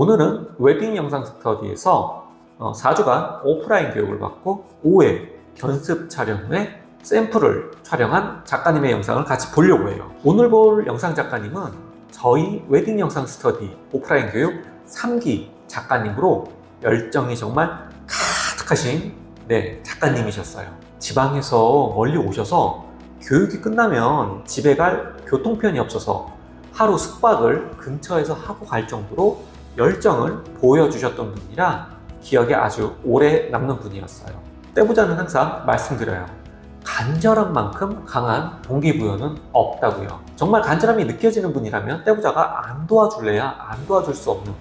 오늘은 웨딩 영상 스터디에서 어, 4주간 오프라인 교육을 받고 5회 견습 촬영 후에 샘플을 촬영한 작가님의 영상을 같이 보려고 해요. 오늘 볼 영상 작가님은 저희 웨딩 영상 스터디 오프라인 교육 3기 작가님으로 열정이 정말 가득하신 네, 작가님이셨어요. 지방에서 멀리 오셔서 교육이 끝나면 집에 갈 교통편이 없어서 하루 숙박을 근처에서 하고 갈 정도로 열정을 보여주셨던 분이라 기억에 아주 오래 남는 분이었어요. 떼부자는 항상 말씀드려요. 간절한 만큼 강한 동기부여는 없다고요. 정말 간절함이 느껴지는 분이라면 떼부자가 안 도와줄래야 안 도와줄 수 없는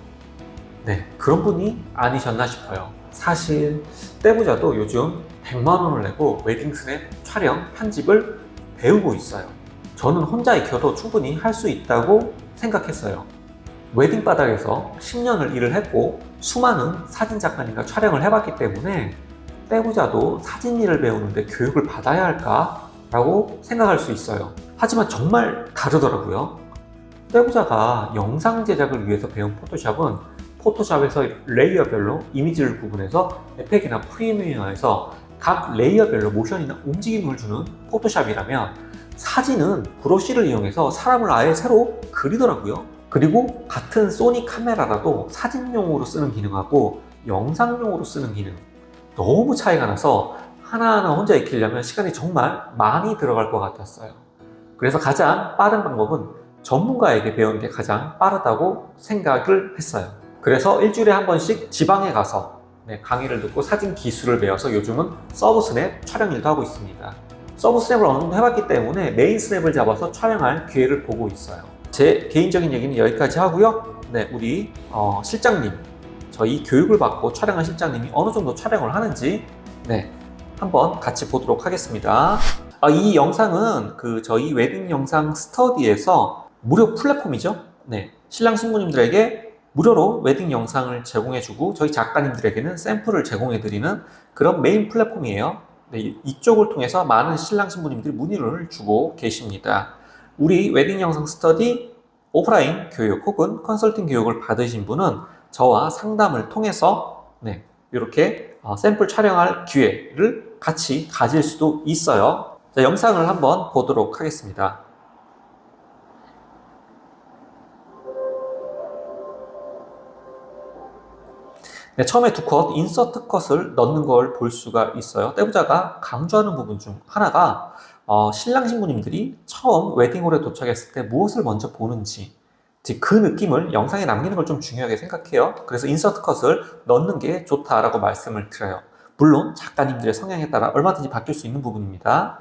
네 그런 분이 아니셨나 싶어요. 사실 떼부자도 요즘 100만 원을 내고 웨딩 스냅 촬영 편집을 배우고 있어요. 저는 혼자 익혀도 충분히 할 수 있다고 생각했어요. 웨딩 바닥에서 10년을 일을 했고 수많은 사진 작가님과 촬영을 해봤기 때문에 떼부자도 사진 일을 배우는데 교육을 받아야 할까라고 생각할 수 있어요. 하지만 정말 다르더라고요. 떼부자가 영상 제작을 위해서 배운 포토샵은 포토샵에서 레이어별로 이미지를 구분해서 에펙이나 프리미어에서 각 레이어별로 모션이나 움직임을 주는 포토샵이라면 사진은 브러쉬를 이용해서 사람을 아예 새로 그리더라고요. 그리고 같은 소니 카메라라도 사진용으로 쓰는 기능하고 영상용으로 쓰는 기능 너무 차이가 나서 하나하나 혼자 익히려면 시간이 정말 많이 들어갈 것 같았어요. 그래서 가장 빠른 방법은 전문가에게 배우는 게 가장 빠르다고 생각을 했어요. 그래서 일주일에 한 번씩 지방에 가서 네, 강의를 듣고 사진 기술을 배워서 요즘은 서브 스냅 촬영 일도 하고 있습니다. 서브 스냅을 어느 정도 해봤기 때문에 메인 스냅을 잡아서 촬영할 기회를 보고 있어요. 제 개인적인 얘기는 여기까지 하고요. 네, 우리 어, 실장님, 저희 교육을 받고 촬영한 실장님이 어느 정도 촬영을 하는지 네, 한번 같이 보도록 하겠습니다. 아, 이 영상은 그 저희 웨딩 영상 스터디에서 무료 플랫폼이죠. 네, 신랑 신부님들에게 무료로 웨딩 영상을 제공해주고 저희 작가님들에게는 샘플을 제공해드리는 그런 메인 플랫폼이에요. 네, 이쪽을 통해서 많은 신랑 신부님들이 문의를 주고 계십니다. 우리 웨딩 영상 스터디 오프라인 교육 혹은 컨설팅 교육을 받으신 분은 저와 상담을 통해서 네, 이렇게 어, 샘플 촬영할 기회를 같이 가질 수도 있어요. 자, 영상을 한번 보도록 하겠습니다. 네, 처음에 두 컷, 인서트 컷을 넣는 걸 볼 수가 있어요. 떼부자가 강조하는 부분 중 하나가 어, 신랑 신부님들이 처음 웨딩홀에 도착했을 때 무엇을 먼저 보는지 즉 그 느낌을 영상에 남기는 걸 좀 중요하게 생각해요. 그래서 인서트 컷을 넣는 게 좋다라고 말씀을 드려요. 물론 작가님들의 성향에 따라 얼마든지 바뀔 수 있는 부분입니다.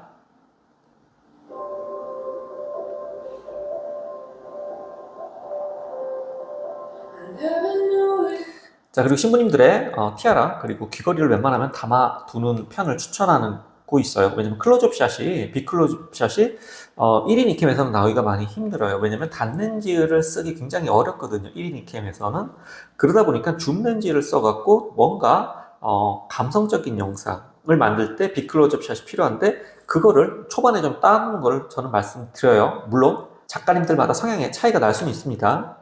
자 그리고 신부님들의 어, 티아라 그리고 귀걸이를 웬만하면 담아두는 편을 추천하 고 있어요. 왜냐면 클로즈업 샷이 비클로즈업 샷이 어, 1인 이캠에서는 나오기가 많이 힘들어요. 왜냐면 단렌즈를 쓰기 굉장히 어렵거든요. 1인 이캠에서는 그러다 보니까 줌 렌즈를 써갖고 뭔가 어, 감성적인 영상을 만들 때 비클로즈업 샷이 필요한데 그거를 초반에 좀 따는 걸 저는 말씀드려요. 물론 작가님들마다 성향의 차이가 날 수는 있습니다.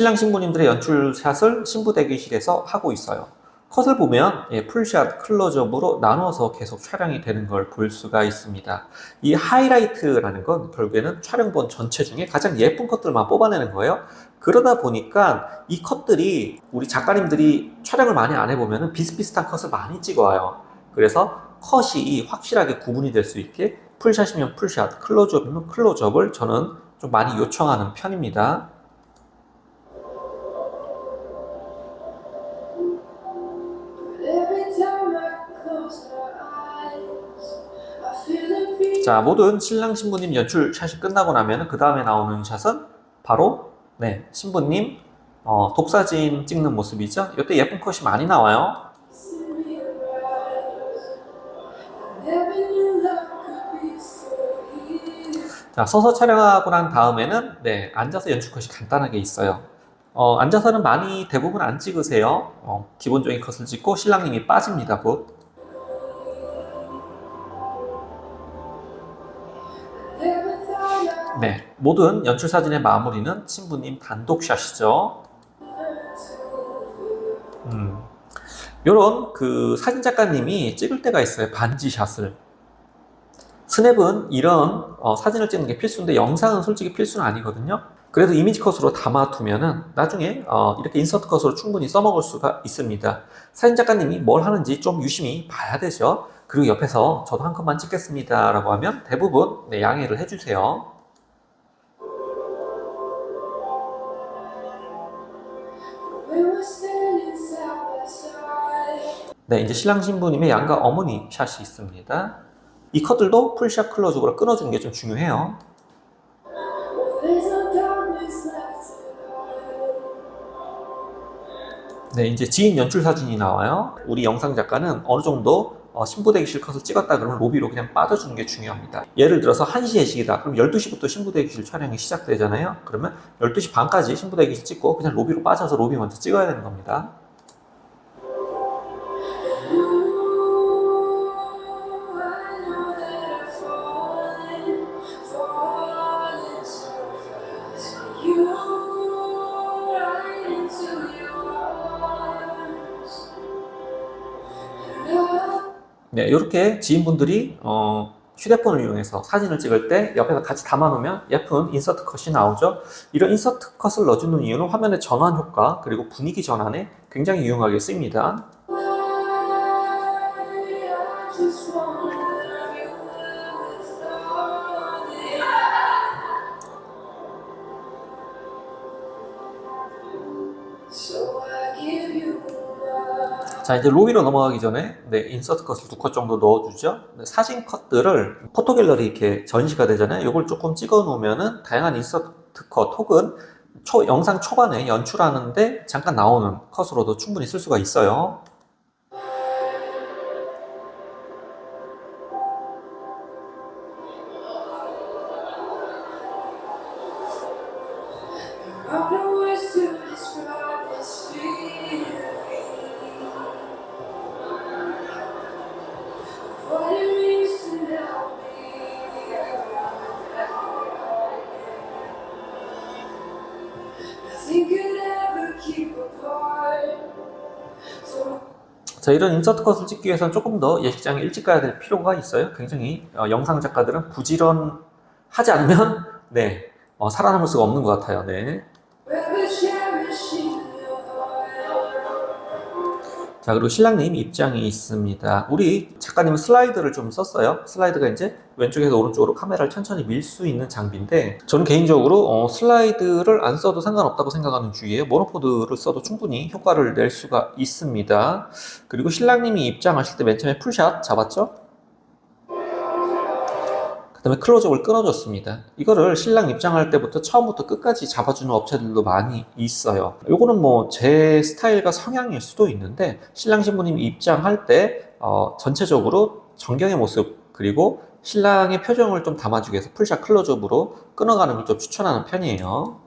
신랑 신부님들의 연출샷을 신부 대기실에서 하고 있어요. 컷을 보면 예, 풀샷, 클로즈업으로 나눠서 계속 촬영이 되는 걸 볼 수가 있습니다. 이 하이라이트라는 건 결국에는 촬영본 전체 중에 가장 예쁜 컷들만 뽑아내는 거예요. 그러다 보니까 이 컷들이 우리 작가님들이 촬영을 많이 안 해보면 비슷비슷한 컷을 많이 찍어와요. 그래서 컷이 확실하게 구분이 될 수 있게 풀샷이면 풀샷, 클로즈업이면 클로즈업을 저는 좀 많이 요청하는 편입니다. 자, 모든 신랑 신부님 연출 샷이 끝나고 나면 그 다음에 나오는 샷은 바로 네 신부님 어, 독사진 찍는 모습이죠. 이때 예쁜 컷이 많이 나와요. 자, 서서 촬영하고 난 다음에는 네 앉아서 연출 컷이 간단하게 있어요. 어, 앉아서는 많이 대부분 안 찍으세요. 어, 기본적인 컷을 찍고 신랑님이 빠집니다. 곧. 네, 모든 연출 사진의 마무리는 신부님 단독샷이죠. 음. 요런 그 사진 작가님이 찍을 때가 있어요. 반지샷을. 스냅은 이런 어, 사진을 찍는 게 필수인데 영상은 솔직히 필수는 아니거든요. 그래도 이미지 컷으로 담아두면은 나중에 어, 이렇게 인서트 컷으로 충분히 써먹을 수가 있습니다. 사진 작가님이 뭘 하는지 좀 유심히 봐야 되죠. 그리고 옆에서 저도 한 컷만 찍겠습니다. 라고 하면 대부분 네, 양해를 해주세요. 네, 이제 신랑 신부님의 양가 어머니 샷이 있습니다. 이 컷들도 풀샷 클로즈업으로 끊어주는 게 좀 중요해요. 네, 이제 지인 연출 사진이 나와요. 우리 영상 작가는 어느 정도 어, 신부 대기실 컷을 찍었다 그러면 로비로 그냥 빠져주는 게 중요합니다. 예를 들어서 1시 예식이다. 그럼 12시부터 신부 대기실 촬영이 시작되잖아요. 그러면 12시 반까지 신부 대기실 찍고 그냥 로비로 빠져서 로비 먼저 찍어야 되는 겁니다. 네, 이렇게 지인분들이 어, 휴대폰을 이용해서 사진을 찍을 때 옆에서 같이 담아놓으면 예쁜 인서트 컷이 나오죠. 이런 인서트 컷을 넣어주는 이유는 화면의 전환 효과 그리고 분위기 전환에 굉장히 유용하게 쓰입니다. 자, 이제 로비로 넘어가기 전에 네, 인서트 컷을 두 컷 정도 넣어주죠. 네, 사진 컷들을 포토 갤러리 이렇게 전시가 되잖아요. 이걸 조금 찍어 놓으면은 다양한 인서트 컷 혹은 초, 영상 초반에 연출하는데 잠깐 나오는 컷으로도 충분히 쓸 수가 있어요. 자, 이런 인서트 컷을 찍기 위해서는 조금 더 예식장에 일찍 가야 될 필요가 있어요. 굉장히 어, 영상 작가들은 부지런하지 않으면 네, 어, 살아남을 수가 없는 것 같아요. 네. 자, 그리고 신랑님 입장이 있습니다. 우리 작가님은 슬라이드를 좀 썼어요. 슬라이드가 이제 왼쪽에서 오른쪽으로 카메라를 천천히 밀 수 있는 장비인데, 저는 개인적으로 어, 슬라이드를 안 써도 상관없다고 생각하는 주의예요. 모노포드를 써도 충분히 효과를 낼 수가 있습니다. 그리고 신랑님이 입장하실 때 맨 처음에 풀샷 잡았죠? 그 다음에 클로즈업을 끊어줬습니다. 이거를 신랑 입장할 때부터 처음부터 끝까지 잡아주는 업체들도 많이 있어요. 요거는 뭐 제 스타일과 성향일 수도 있는데 신랑 신부님 입장할 때 어, 전체적으로 정경의 모습 그리고 신랑의 표정을 좀 담아주기 위해서 풀샷 클로즈업으로 끊어가는 걸 좀 추천하는 편이에요.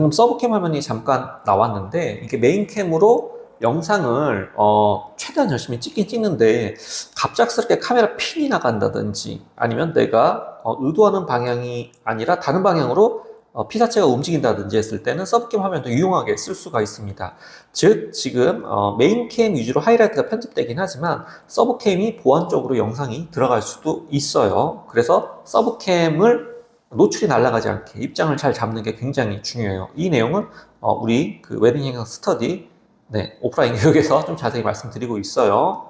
방금 서브캠 화면이 잠깐 나왔는데 이게 메인캠으로 영상을 어, 최대한 열심히 찍긴 찍는데 갑작스럽게 카메라 핀이 나간다든지 아니면 내가 어, 의도하는 방향이 아니라 다른 방향으로 어, 피사체가 움직인다든지 했을 때는 서브캠 화면도 유용하게 쓸 수가 있습니다. 즉 지금 어, 메인캠 위주로 하이라이트가 편집되긴 하지만 서브캠이 보완적으로 영상이 들어갈 수도 있어요. 그래서 서브캠을 노출이 날아가지 않게 입장을 잘 잡는 게 굉장히 중요해요. 이 내용은 어, 우리 그 웨딩 영상 스터디 네, 오프라인 교육에서 좀 자세히 말씀드리고 있어요.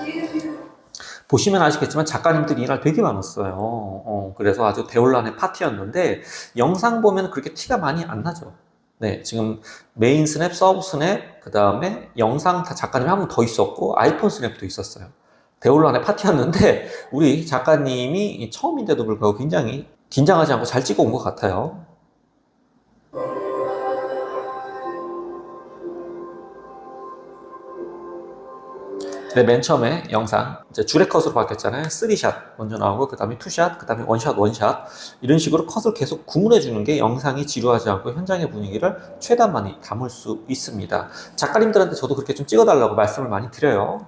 You 보시면 아시겠지만 작가님들이 이날 되게 많았어요. 어, 그래서 아주 대혼란의 파티였는데 영상 보면 그렇게 티가 많이 안 나죠. 네, 지금 메인 스냅, 서브 스냅, 그 다음에 영상 다 작가님이 한번더 있었고 아이폰 스냅도 있었어요. 대혼란의 파티였는데 우리 작가님이 처음인데도 불구하고 굉장히 긴장하지 않고 잘 찍어 온 것 같아요. 네, 맨 처음에 영상 이제 줄의 컷으로 바뀌었잖아요. 3샷 먼저 나오고 그 다음에 2샷, 그 다음에 원샷, 원샷 이런 식으로 컷을 계속 구분해 주는 게 영상이 지루하지 않고 현장의 분위기를 최대한 많이 담을 수 있습니다. 작가님들한테 저도 그렇게 좀 찍어달라고 말씀을 많이 드려요.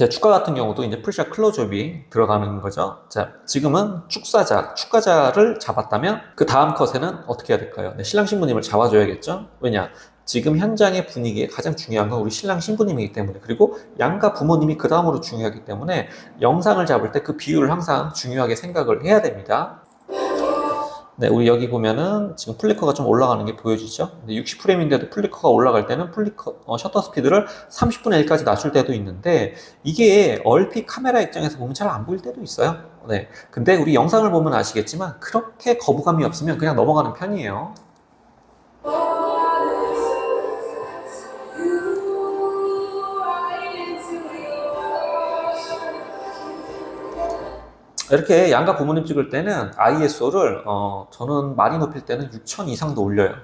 제 축가 같은 경우도 이제 풀샷 클로즈업이 들어가는 거죠. 자, 지금은 축사자, 축가자를 잡았다면 그 다음 컷에는 어떻게 해야 될까요? 네, 신랑 신부님을 잡아줘야겠죠. 왜냐? 지금 현장의 분위기에 가장 중요한 건 우리 신랑 신부님이기 때문에 그리고 양가 부모님이 그 다음으로 중요하기 때문에 영상을 잡을 때 그 비율을 항상 중요하게 생각을 해야 됩니다. 네, 우리 여기 보면은 지금 플리커가 좀 올라가는 게 보여지죠? 60프레임인데도 플리커가 올라갈 때는 플리커, 어, 셔터 스피드를 30분의 1까지 낮출 때도 있는데 이게 얼핏 카메라 입장에서 보면 잘 안 보일 때도 있어요. 네. 근데 우리 영상을 보면 아시겠지만 그렇게 거부감이 없으면 그냥 넘어가는 편이에요. 이렇게 양가 부모님 찍을 때는 ISO를 어, 저는 많이 높일 때는 6000 이상도 올려요.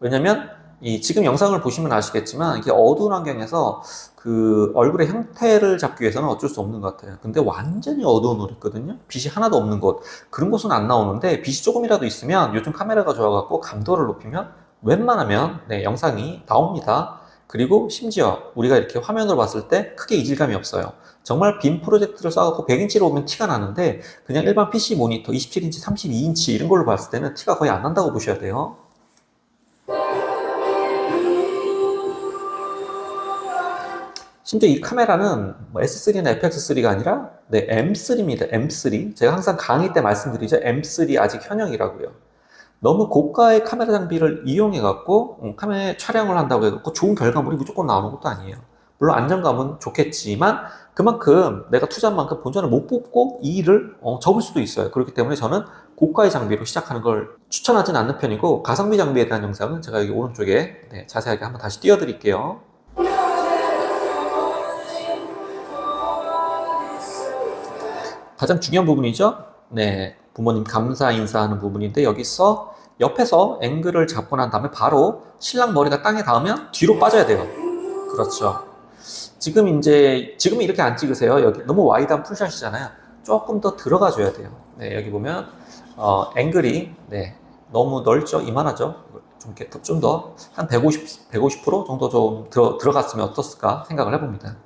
왜냐면 이 지금 영상을 보시면 아시겠지만 이게 어두운 환경에서 그 얼굴의 형태를 잡기 위해서는 어쩔 수 없는 것 같아요. 근데 완전히 어두운 곳 있거든요. 빛이 하나도 없는 곳 그런 곳은 안 나오는데 빛이 조금이라도 있으면 요즘 카메라가 좋아갖고 감도를 높이면 웬만하면 네, 영상이 나옵니다. 그리고 심지어 우리가 이렇게 화면으로 봤을 때 크게 이질감이 없어요. 정말 빔 프로젝트를 쏴갖고 100인치로 보면 티가 나는데 그냥 일반 PC 모니터 27인치, 32인치 이런 걸로 봤을 때는 티가 거의 안 난다고 보셔야 돼요. 심지어 이 카메라는 뭐 S3나 FX3가 아니라 네, M3입니다. M3. 제가 항상 강의 때 말씀드리죠. M3 아직 현역이라고요. 너무 고가의 카메라 장비를 이용해 갖고 카메라 촬영을 한다고 해갖고 좋은 결과물이 무조건 나오는 것도 아니에요. 물론 안정감은 좋겠지만 그만큼 내가 투자한 만큼 본전을 못 뽑고 이 일을 어, 접을 수도 있어요. 그렇기 때문에 저는 고가의 장비로 시작하는 걸 추천하진 않는 편이고 가성비 장비에 대한 영상은 제가 여기 오른쪽에 네, 자세하게 한번 다시 띄워드릴게요. 가장 중요한 부분이죠. 네, 부모님 감사 인사하는 부분인데 여기서 옆에서 앵글을 잡고 난 다음에 바로 신랑 머리가 땅에 닿으면 뒤로 빠져야 돼요. 그렇죠. 지금 이제 지금 이렇게 안 찍으세요. 여기 너무 와이드한 풀샷이잖아요. 조금 더 들어가 줘야 돼요. 네, 여기 보면 어, 앵글이 네, 너무 넓죠, 이만하죠. 좀 이렇게 좀더 한 150, 150% 정도 좀 들어, 들어갔으면 어떻을까 생각을 해봅니다.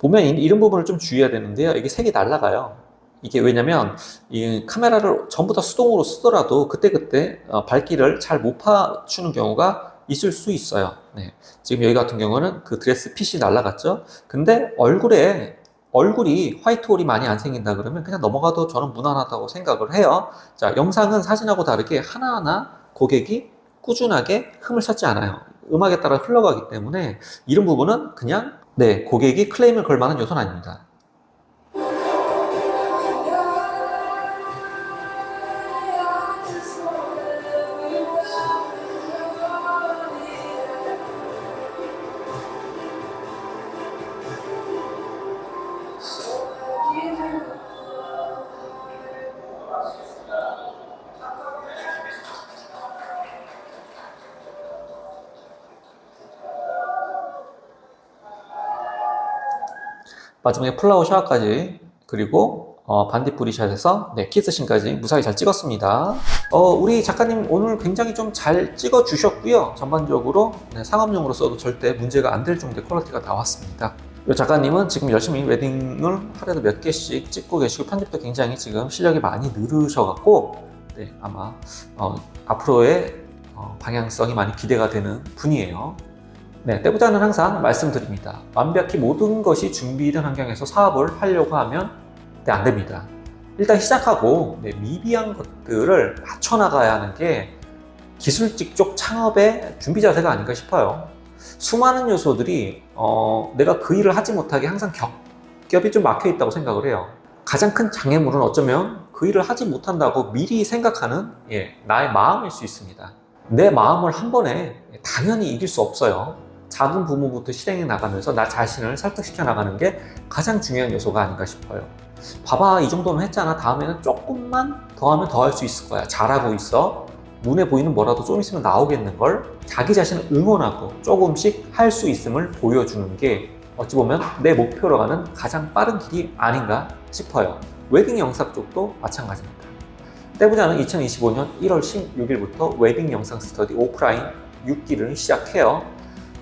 보면 이- 이런 부분을 좀 주의해야 되는데요. 이게 색이 날라가요. 이게 왜냐면 이 카메라를 전부 다 수동으로 쓰더라도 그때그때 어, 밝기를 잘 못 파주는 경우가 있을 수 있어요. 네. 지금 여기 같은 경우는 그 드레스 핏이 날라갔죠. 근데 얼굴에 얼굴이 화이트 홀이 많이 안 생긴다 그러면 그냥 넘어가도 저는 무난하다고 생각을 해요. 자, 영상은 사진하고 다르게 하나하나 고객이 꾸준하게 흠을 찾지 않아요. 음악에 따라 흘러가기 때문에 이런 부분은 그냥 네, 고객이 클레임을 걸 만한 요소는 아닙니다. 마지막에 플라워 샤워까지 그리고 어, 반딧불이샷에서 네, 키스신까지 무사히 잘 찍었습니다. 어, 우리 작가님 오늘 굉장히 좀 잘 찍어 주셨고요. 전반적으로 네, 상업용으로 써도 절대 문제가 안 될 정도의 퀄리티가 나왔습니다. 이 작가님은 지금 열심히 웨딩을 하루에도 몇 개씩 찍고 계시고 편집도 굉장히 지금 실력이 많이 늘으셔갖고 네, 아마 어, 앞으로의 어, 방향성이 많이 기대가 되는 분이에요. 네, 때보다는 항상 말씀드립니다. 완벽히 모든 것이 준비된 환경에서 사업을 하려고 하면 네, 안 됩니다. 일단 시작하고 네, 미비한 것들을 맞춰나가야 하는 게 기술직 쪽 창업의 준비 자세가 아닌가 싶어요. 수많은 요소들이 어, 내가 그 일을 하지 못하게 항상 겹겹이 좀 막혀 있다고 생각을 해요. 가장 큰 장애물은 어쩌면 그 일을 하지 못한다고 미리 생각하는 예, 나의 마음일 수 있습니다. 내 마음을 한 번에 당연히 이길 수 없어요. 작은 부분부터 실행해 나가면서 나 자신을 설득시켜 나가는 게 가장 중요한 요소가 아닌가 싶어요. 봐봐, 이 정도는 했잖아. 다음에는 조금만 더 하면 더 할 수 있을 거야. 잘하고 있어. 눈에 보이는 뭐라도 좀 있으면 나오겠는 걸 자기 자신을 응원하고 조금씩 할 수 있음을 보여주는 게 어찌 보면 내 목표로 가는 가장 빠른 길이 아닌가 싶어요. 웨딩 영상 쪽도 마찬가지입니다. 떼부자는 2025년 1월 16일부터 웨딩 영상 스터디 오프라인 6기를 시작해요.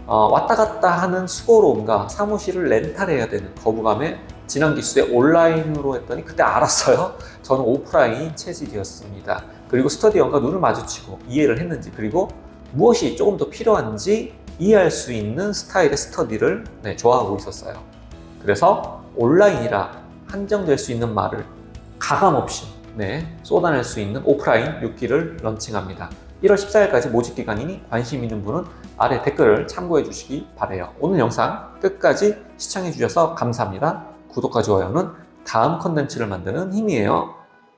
어, 왔다 갔다 하는 수고로움과 사무실을 렌탈해야 되는 거부감에 지난 기수에 온라인으로 했더니 그때 알았어요. 저는 오프라인 체질이었습니다. 그리고 스터디원과 눈을 마주치고 이해를 했는지 그리고 무엇이 조금 더 필요한지 이해할 수 있는 스타일의 스터디를 네, 좋아하고 있었어요. 그래서 온라인이라 한정될 수 있는 말을 가감 없이 네, 쏟아낼 수 있는 오프라인 6기를 런칭합니다. 1월 14일까지 모집 기간이니 관심 있는 분은 아래 댓글을 참고해 주시기 바래요. 오늘 영상 끝까지 시청해 주셔서 감사합니다. 구독과 좋아요는 다음 컨텐츠를 만드는 힘이에요.